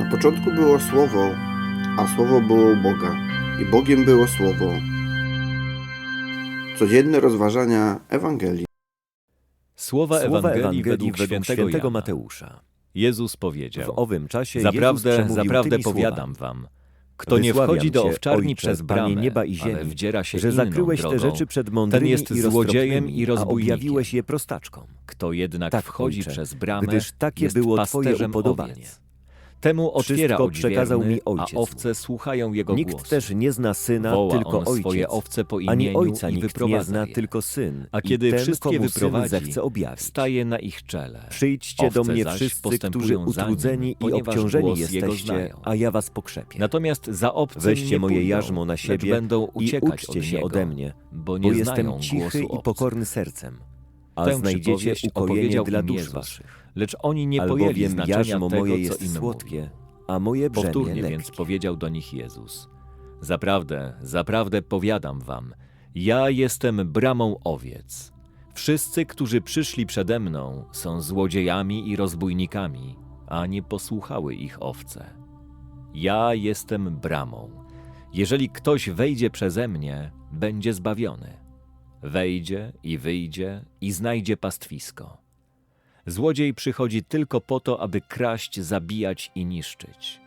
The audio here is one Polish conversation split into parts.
Na początku było Słowo, a Słowo było u Boga, i Bogiem było Słowo. Codzienne rozważania Ewangelii. Słowa, Słowa Ewangelii, według świętego, Jana. Mateusza. Jezus W powiedział, owym czasie zaprawdę, zaprawdę tymi powiadam wam, kto nie wchodzi do owczarni Ojcze, przez bramę, Panie nieba i ziemi, ale wdziera się że zakryłeś drogą, te rzeczy przed mądrymi jest i złodziejem i rozbójnikiem. objawiłeś je prostaczkom. Kto jednak Tak, wchodzi Ojcze, przez bramę, gdyż takie jest było Twoje upodobanie. owiec. Temu otwiera Wszystko przekazał mi a Ojciec owce słuchają jego Nikt głosu. też nie zna Syna, Woła tylko on Ojciec. swoje owce po Ani imieniu Ojca i nikt nie wyprowadza zna, je. tylko Syn. A I kiedy ten, wszystkie komu wyprowadzi, Syn zechce objawić. staje na ich czele. Przyjdźcie do Owce mnie zaś wszyscy, postępują którzy za nim, utrudzeni i ponieważ obciążeni głos jego jesteście, znają. a ja was pokrzepię. Natomiast za obcym Weźcie nie moje pójdą, jarzmo na lecz siebie będą i uciekać uczcie od się niego, ode mnie, bo nie bo znają jestem cichy głosu i obcych. pokorny sercem, a Tę znajdziecie przypowieść ukojenie opowiedział dla im dusz Jezus, waszych. Lecz oni nie pojęli Albowiem znaczenia jarzmo tego, moje co jest im słodkie, a moje brzemię Powtórnie lekkie. więc powiedział do nich Jezus. Zaprawdę, zaprawdę powiadam wam, ja jestem bramą owiec. Wszyscy, którzy przyszli przede mną, są złodziejami i rozbójnikami, a nie posłuchały ich owce. Ja jestem bramą. Jeżeli ktoś wejdzie przeze mnie, będzie zbawiony. Wejdzie i wyjdzie i znajdzie pastwisko. Złodziej przychodzi tylko po to, aby kraść, zabijać i niszczyć.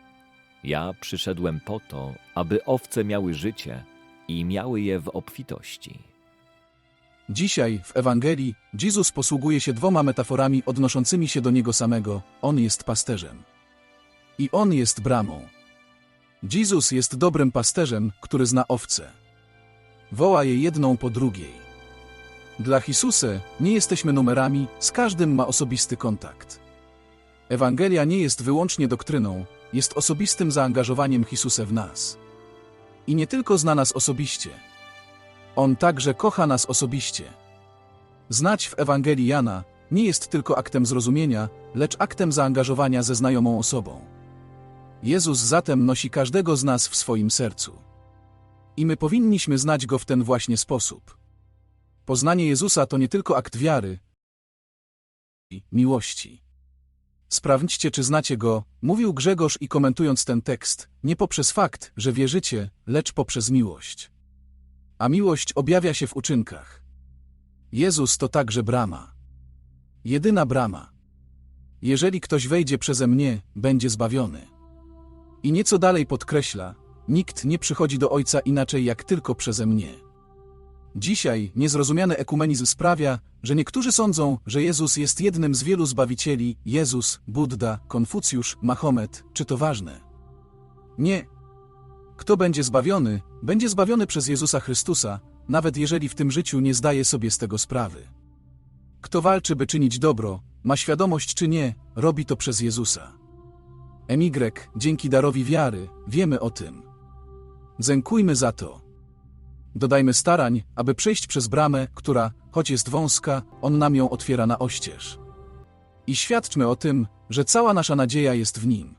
Ja przyszedłem po to, aby owce miały życie i miały je w obfitości. Dzisiaj w Ewangelii Jezus posługuje się dwoma metaforami odnoszącymi się do Niego samego. On jest pasterzem. I On jest bramą. Jezus jest dobrym pasterzem, który zna owce. Woła je jedną po drugiej. Dla Jezusa nie jesteśmy numerami, z każdym ma osobisty kontakt. Ewangelia nie jest wyłącznie doktryną, jest osobistym zaangażowaniem Jezusa w nas. I nie tylko zna nas osobiście. On także kocha nas osobiście. Znać w Ewangelii Jana nie jest tylko aktem zrozumienia, lecz aktem zaangażowania ze znajomą osobą. Jezus zatem nosi każdego z nas w swoim sercu. I my powinniśmy znać Go w ten właśnie sposób. Poznanie Jezusa to nie tylko akt wiary i miłości. Sprawdźcie, czy znacie Go, mówił Grzegorz i komentując ten tekst, nie poprzez fakt, że wierzycie, lecz poprzez miłość. A miłość objawia się w uczynkach. Jezus to także brama. Jedyna brama. Jeżeli ktoś wejdzie przeze mnie, będzie zbawiony. I nieco dalej podkreśla, nikt nie przychodzi do Ojca inaczej jak tylko przeze mnie. Dzisiaj niezrozumiany ekumenizm sprawia, że niektórzy sądzą, że Jezus jest jednym z wielu zbawicieli Jezus, Buddha, Konfucjusz, Mahomet, czy to ważne? Nie. Kto będzie zbawiony, będzie zbawiony przez Jezusa Chrystusa, nawet jeżeli w tym życiu nie zdaje sobie z tego sprawy. Kto walczy, by czynić dobro, ma świadomość czy nie, robi to przez Jezusa. MY, dzięki darowi wiary, wiemy o tym. Dziękujmy za to. Dodajmy starań, aby przejść przez bramę, która, choć jest wąska, on nam ją otwiera na oścież. I świadczmy o tym, że cała nasza nadzieja jest w nim.